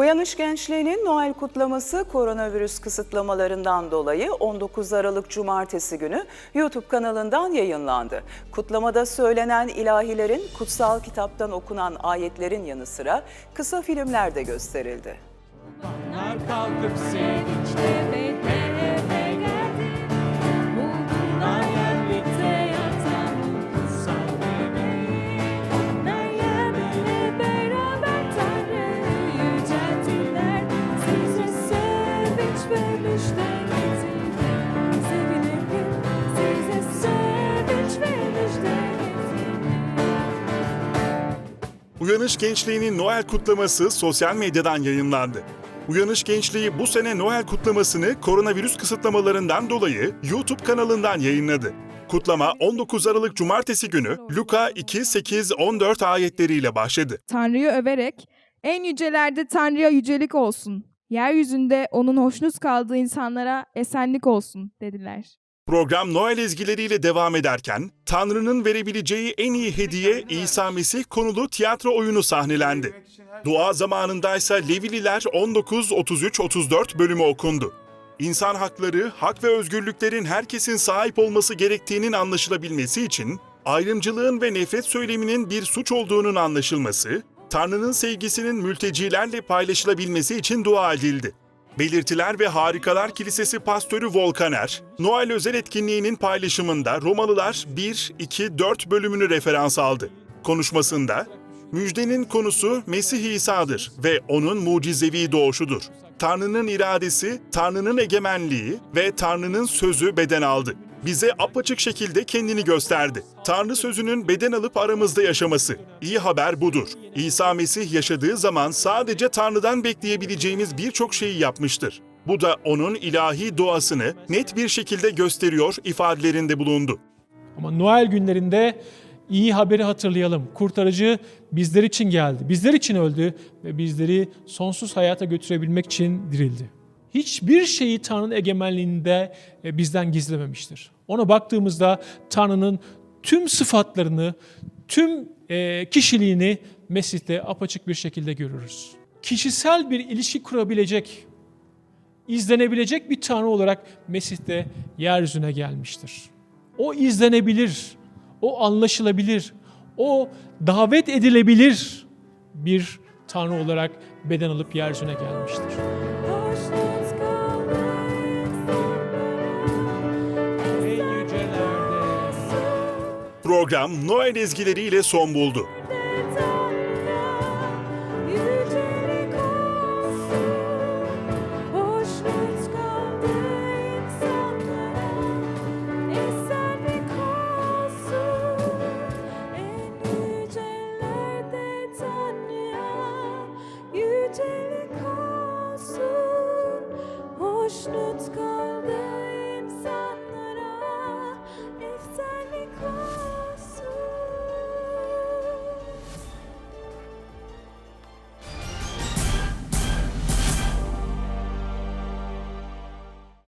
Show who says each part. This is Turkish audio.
Speaker 1: Uyanış Gençliği'nin Noel kutlaması koronavirüs kısıtlamalarından dolayı 19 Aralık Cumartesi günü YouTube kanalından yayınlandı. Kutlamada söylenen ilahilerin kutsal kitaptan okunan ayetlerin yanı sıra kısa filmler de gösterildi.
Speaker 2: Kalkıp sevinçle
Speaker 3: Uyanış Gençliği'nin Noel kutlaması sosyal medyadan yayınlandı. Uyanış Gençliği bu sene Noel kutlamasını koronavirüs kısıtlamalarından dolayı YouTube kanalından yayınladı. Kutlama 19 Aralık Cumartesi günü Luka 2, 8, 14 ayetleriyle başladı.
Speaker 4: Tanrı'yı överek en yücelerde Tanrı'ya yücelik olsun. Yeryüzünde onun hoşnut kaldığı insanlara esenlik olsun dediler.
Speaker 3: Program Noel ezgileriyle devam ederken Tanrı'nın verebileceği en iyi hediye İsa Mesih konulu tiyatro oyunu sahnelendi. Dua zamanındaysa Levililer 19-33-34 bölümü okundu. İnsan hakları, hak ve özgürlüklerin herkesin sahip olması gerektiğinin anlaşılabilmesi için ayrımcılığın ve nefret söyleminin bir suç olduğunun anlaşılması, Tanrı'nın sevgisinin mültecilerle paylaşılabilmesi için dua edildi. Belirtiler ve Harikalar Kilisesi pastörü Volkaner, Noel özel etkinliğinin paylaşımında Romalılar 1, 2, 4 bölümünü referans aldı. Konuşmasında, müjdenin konusu Mesih İsa'dır ve onun mucizevi doğuşudur. Tanrı'nın iradesi, Tanrı'nın egemenliği ve Tanrı'nın sözü beden aldı. Bize apaçık şekilde kendini gösterdi. Tanrı sözünün beden alıp aramızda yaşaması. İyi haber budur. İsa Mesih yaşadığı zaman sadece Tanrı'dan bekleyebileceğimiz birçok şeyi yapmıştır. Bu da onun ilahi doğasını net bir şekilde gösteriyor ifadelerinde bulundu.
Speaker 5: Ama Noel günlerinde iyi haberi hatırlayalım. Kurtarıcı bizler için geldi. Bizler için öldü ve bizleri sonsuz hayata götürebilmek için dirildi. Hiçbir şeyi Tanrı'nın egemenliğinde e, bizden gizlememiştir. Ona baktığımızda Tanrı'nın tüm sıfatlarını, tüm e, kişiliğini Mesih'te apaçık bir şekilde görürüz. Kişisel bir ilişki kurabilecek, izlenebilecek bir Tanrı olarak Mesih'te yeryüzüne gelmiştir. O izlenebilir, o anlaşılabilir, o davet edilebilir bir Tanrı olarak beden alıp yeryüzüne gelmiştir.
Speaker 3: Program Noel ezgileriyle son buldu.
Speaker 2: Hoşnut